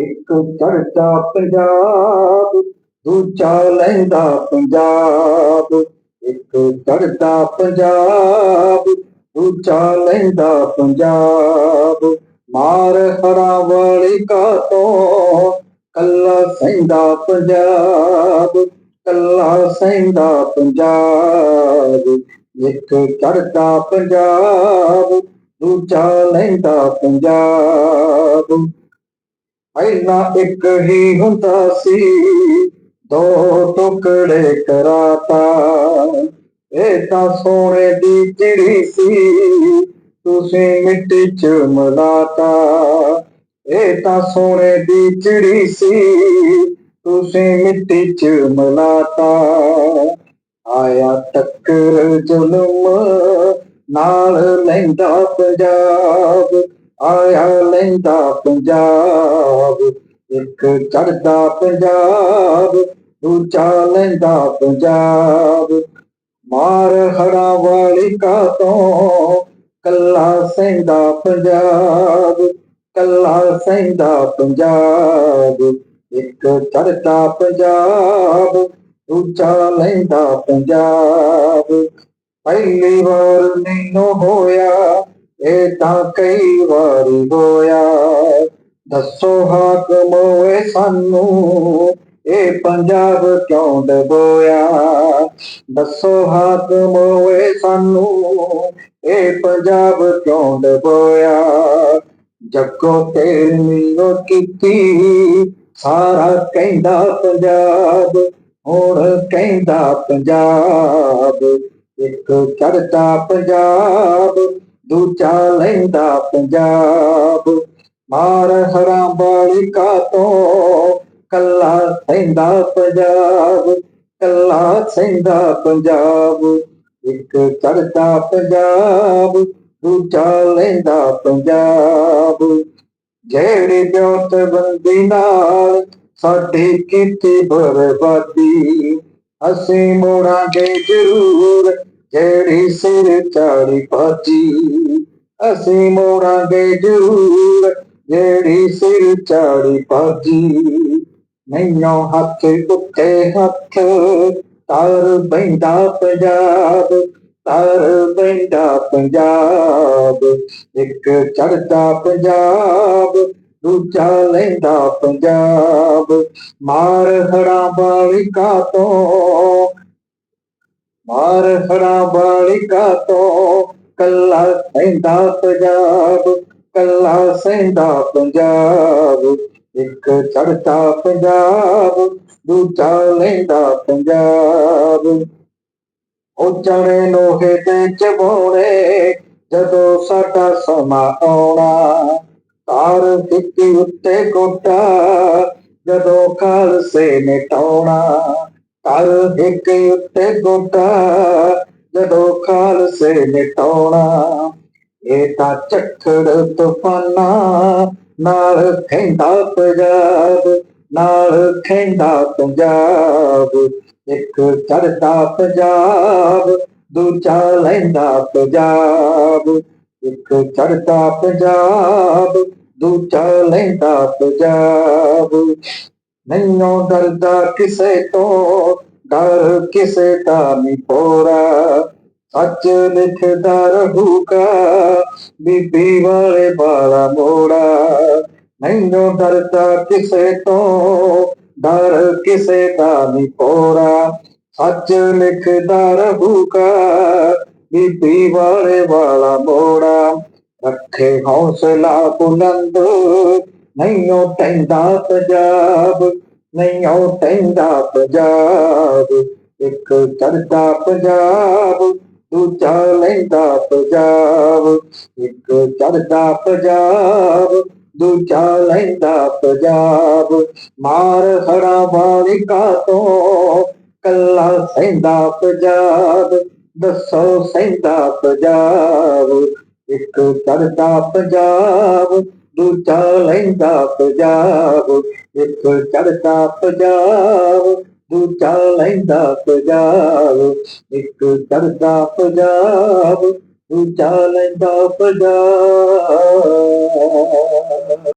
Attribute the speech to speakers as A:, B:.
A: ਇੱਕ ਚੜਦਾ ਪੰਜਾਬ, ਦੂਜਾ ਲਹਿੰਦਾ ਪੰਜਾਬ। ਇੱਕ ਚੜਦਾ ਪੰਜਾਬ, ਦੂਜਾ ਲਹਿੰਦਾ ਪੰਜਾਬ। ਮਾਰ ਹਰਾ ਵਾਲੀ ਕਾ ਤੋਂ ਕੱਲਾ ਸਹਿੰਦਾ ਪੰਜਾਬ, ਕੱਲਾ ਸਹਿੰਦਾ ਪੰਜਾਬ। ਇੱਕ ਚੜਦਾ ਪੰਜਾਬ, ਦੂਜਾ ਲਹਿੰਦਾ ਪੰਜਾਬ। ਪਹਿਲਾਂ ਇੱਕ ਹੀ ਹੁੰਦਾ ਸੀ, ਦੋ ਟੁਕੜੇ ਕਰਾਤਾ। ਇਹ ਤਾਂ ਸੋਨੇ ਦੀ ਚਿੜੀ ਸੀ, ਤੁਸੀਂ ਮਿੱਟੀ ਚ ਮਲਾਤਾ। ਇਹ ਤਾਂ ਸੋਨੇ ਦੀ ਚਿੜੀ ਸੀ, ਤੁਸੀਂ ਮਿੱਟੀ ਚ ਮਲਾਤਾ। ਆਇਆ ਟੱਕਰ ਜ਼ੁਲਮ, ਨਾਲ ਲੈਂਦਾ ਪੰਜਾਬ। ਆਇਆ ਲੈਂਦਾ ਪੰਜਾਬ, ਇੱਕ ਚੜਦਾ ਪੰਜਾਬ, ਦੂਜਾ ਲੈਂਦਾ ਪੰਜਾਬ। ਮਾਰ ਹੜਾ ਵਾਲੀ ਕਾ ਤੋਂ ਕੱਲਾ ਸਹਿੰਦਾ ਪੰਜਾਬ, ਕੱਲਾ ਸਹਿੰਦਾ ਪੰਜਾਬ। ਇੱਕ ਚੜਦਾ ਪੰਜਾਬ, ਦੂਜਾ ਲੈਂਦਾ ਪੰਜਾਬ। ਪਹਿਲੀ ਵਾਰ ਨਹੀਂ ਹੋਇਆ ਇਹ ਤਾਂ ਕਈ ਵਾਰੀ ਹੋਇਆ। ਦੱਸੋ ਹਾਕਮ ਓਏ ਸਾਨੂੰ, ਇਹ ਪੰਜਾਬ ਕਿਉਂ ਡਬੋਇਆ? ਦੱਸੋ ਹਾਕਮ ਓਏ ਸਾਨੂੰ, ਇਹ ਪੰਜਾਬ ਕਿਉਂ ਡਬੋਇਆ? ਜੱਗੋ ਤੇਰੀ ਉਹ ਕੀਤੀ, ਸਾਰਾ ਕਹਿੰਦਾ ਪੰਜਾਬ, ਹੁਣ ਕਹਿੰਦਾ ਪੰਜਾਬ। ਇੱਕ ਚੜਦਾ ਪੰਜਾਬ ਦੂਜਾ ਲੈਂਦਾ ਪੰਜਾਬ। ਮਾਰ ਹਰਾਂ ਵਾਲੀ ਤੋਂ ਕੱਲਾ ਸੈਂਦਾ ਪੰਜਾਬ। ਕੱਲਾ ਸੈਂਦਾ ਪੰਜਾਬ। ਇੱਕ ਚੜਦਾ ਪੰਜਾਬ, ਦੂਜਾ ਲੈਂਦਾ ਪੰਜਾਬ। ਜਿਹੜੇ ਬਿਉਤ ਬੰਦੀ ਨਾਲ ਸਾਡੀ ਕੀਤੀ ਬਰਬਾਦੀ, ਅਸੀਂ ਮੋੜਾਂਗੇ ਜ਼ਰੂਰ ਜਿਹੜੀ ਸਿਰ ਚਾੜੀ ਭਾਜੀ ਅਸੀਂ ਮੋੜਾਂਗੇ ਜ਼ਰੂਰ। ਜਿਹੜੀ ਸਿਰ ਚਾੜੀ ਭਾਜੀ ਨੈਨੋ ਹੱਥ ਉੱਤੇ ਹੱਥ, ਤਰ ਬੈਂਦਾ ਪੰਜਾਬ, ਤਰ ਬੈਂਦਾ ਪੰਜਾਬ। ਇੱਕ ਚੜਦਾ ਪੰਜਾਬ, ਦੂਜਾ ਲੈਂਦਾ ਪੰਜਾਬ। ਮਾਰ ਹੜਾ ਬਾਲਿਕਾ ਤੋਂ ਮਾਰ ਹਰਾ ਵਾਲੀ ਤੋਂ, ਕੱਲਾ ਸਹਿੰਦਾ ਪੰਜਾਬ, ਕੱਲਾ ਸਹਿੰਦਾ ਪੰਜਾਬ। ਇੱਕ ਚੜਦਾ ਪੰਜਾਬ, ਦੂਜਾ ਲੈਂਦਾ ਪੰਜਾਬ। ਉਹ ਚੜੇ ਲੋਹੇ ਤੇ ਚਬੋੜੇ, ਜਦੋਂ ਸਾਡਾ ਸਮਾਂ ਆਉਣਾ। ਤਾਰ ਦਿੱਤੀ ਉੱਤੇ ਗੋਟਾ ਜਦੋਂ ਖਾਲਸੇ ਨੇ ਟਾਉਣਾ। ਤਾਰ ਇੱਕ ਉੱਤੇ ਗੋਟਾ ਜਦੋਂ ਖਾਲਸੇ ਨੇ ਟਾਉਣਾ, ਇਹ ਤਾਂ ਝੱਖੜ ਤੂਫਾਨਾ ਨਾਲ ਖੈਂਦਾ ਪੰਜਾਬ, ਨਾਲ ਖੈਂਦਾ ਪੰਜਾਬ। ਇੱਕ ਚੜਦਾ ਪੰਜਾਬ, ਦੂਜਾ ਲੈਂਦਾ ਪੰਜਾਬ। ਇੱਕ ਚੜਦਾ ਪੰਜਾਬ, ਦੂਜਾ ਲੈਂਦਾ ਪੰਜਾਬ। ਨੈਨੋ ਡਰਦਾ ਕਿਸੇ ਤੋਂ ਡਰ ਕਿਸੇ ਦਾ ਨਹੀਂ ਪੋਰਾ ਸੱਚ ਲਿਖਦਾ ਰਹੂਗਾ ਬੀਬੀ ਵਾਲੇ ਬਾਲਾ ਮੋੜਾ ਨੈਨੋ ਡਰਦਾ ਕਿਸੇ ਤੋਂ ਡਰ ਕਿਸੇ ਦਾ ਨਹੀਂ ਪੋਰਾ ਸੱਚ ਲਿਖਦਾ ਰਹੂਗਾ ਬੀਬੀ ਵਾਲੇ ਵਾਲਾ ਮੋੜਾ ਰੱਖੇ ਹੌਸਲਾ ਬੁਲੰਦ ਨਹੀਂ ਉਹ ਪੰਜਾਬ ਨਹੀਂ ਉਹ ਟੈਂਦਾ ਪੰਜਾਬ। ਇੱਕ ਚੜਦਾ ਪੰਜਾਬ, ਦੂਜਾ ਲੈਂਦਾ ਪੰਜਾਬ। ਇੱਕ ਚੜਦਾ ਪੰਜਾਬ, ਦੂਜਾ ਲੈਂਦਾ ਪੰਜਾਬ। ਮਾਰ ਹੜਾ ਵਾਲੀ ਤੋਂ ਕੱਲਾ ਸਹਿੰਦਾ ਪੰਜਾਬ। ਦੱਸੋ ਸਹਿੰਦਾ ਪੰਜਾਬ। ਇੱਕ ਚੜਦਾ ਪੰਜਾਬ ਦੂਜਾ ਲੈਂਦਾ ਪੰਜਾਬ ਇੱਕ ਚੜਦਾ ਪੰਜਾਬ। ਦੂਜਾ ਲੈਂਦਾ ਪੰਜਾਬ ਇੱਕ ਚੜਦਾ ਪੰਜਾਬ। ਦੂਜਾ ਲੈਂਦਾ ਪੰਜਾਬ।